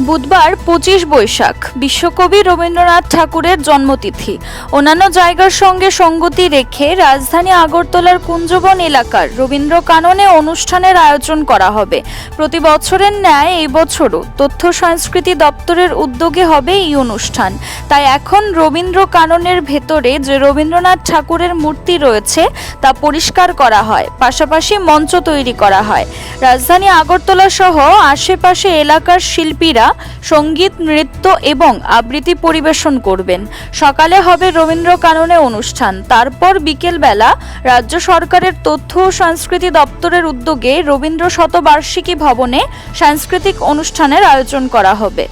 বুধবার পঁচিশ বৈশাখ। বিশ্বকবি রবীন্দ্রনাথ ঠাকুরের জন্মতিথি। অন্যান্য জায়গার সঙ্গে সঙ্গতি রেখে রাজধানী আগরতলার কুঞ্জবন এলাকার রবীন্দ্র কাননে অনুষ্ঠানের আয়োজন করা হবে। প্রতি বছরের ন্যায় এই বছরও তথ্য সংস্কৃতি দপ্তরের উদ্যোগে হবে এই অনুষ্ঠান। তাই এখন রবীন্দ্র কাননের ভেতরে যে রবীন্দ্রনাথ ঠাকুরের মূর্তি রয়েছে, তা পরিষ্কার করা হয়। পাশাপাশি মঞ্চ তৈরি করা হয়। রাজধানী আগরতলা সহ আশেপাশে এলাকার শিল্পীরা সংগীত, নৃত্য এবং আবৃত্তি পরিবেশন করবেন। সকালে হবে রবীন্দ্র কাননে অনুষ্ঠান। তারপর বিকেলবেলা রাজ্য সরকারের তথ্য ও সংস্কৃতি দপ্তরের উদ্যোগে রবীন্দ্র শতবার্ষিকী ভবনে সাংস্কৃতিক অনুষ্ঠানের আয়োজন করা হবে।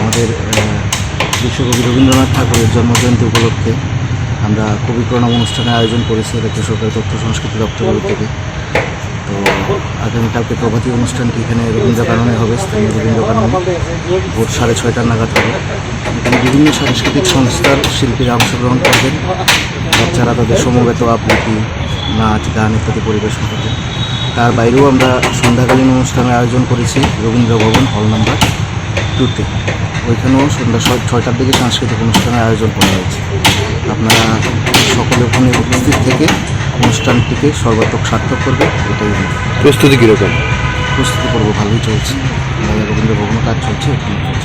আমাদের বিশ্বকবি রবীন্দ্রনাথ ঠাকুরের জন্মজয়ন্তী উপলক্ষে আমরা কবি প্রণাম অনুষ্ঠানের আয়োজন করেছি রাজ্য সরকারের তথ্য সংস্কৃতি দপ্তরের উদ্যোগে। তো আগামীকালকে প্রভাতী অনুষ্ঠানটি এখানে রবীন্দ্র কাননে হবে, স্থানীয় রবীন্দ্র কাননে। ভোর সাড়ে ছয়টার নাগাদ হবে। এখানে বিভিন্ন সাংস্কৃতিক সংস্থার শিল্পীরা অংশগ্রহণ করবেন। বাচ্চারা তাদের সমবেত আবৃত্তি, নাচ, গান ইত্যাদি পরিবেশন করবেন। তার বাইরেও আমরা সন্ধ্যাকালীন অনুষ্ঠানের আয়োজন করেছি, রবীন্দ্র ভবন, হল নাম্বার টুতে ওইখানেও সন্ধ্যা ছয়- ছয়টার দিকে সাংস্কৃতিক অনুষ্ঠানের আয়োজন করা হয়েছে। আপনারা সকলে ওখানে উপস্থিত থেকে অনুষ্ঠানটিকে সর্বাত্মক সার্থক করবে এটাই। প্রস্তুতি কীরকম প্রস্তুতি পর্ব ভালোই চলছে রবীন্দ্র ভবনে কাজ চলছে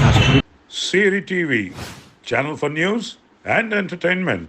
আশা করি Siri TV channel for news and entertainment.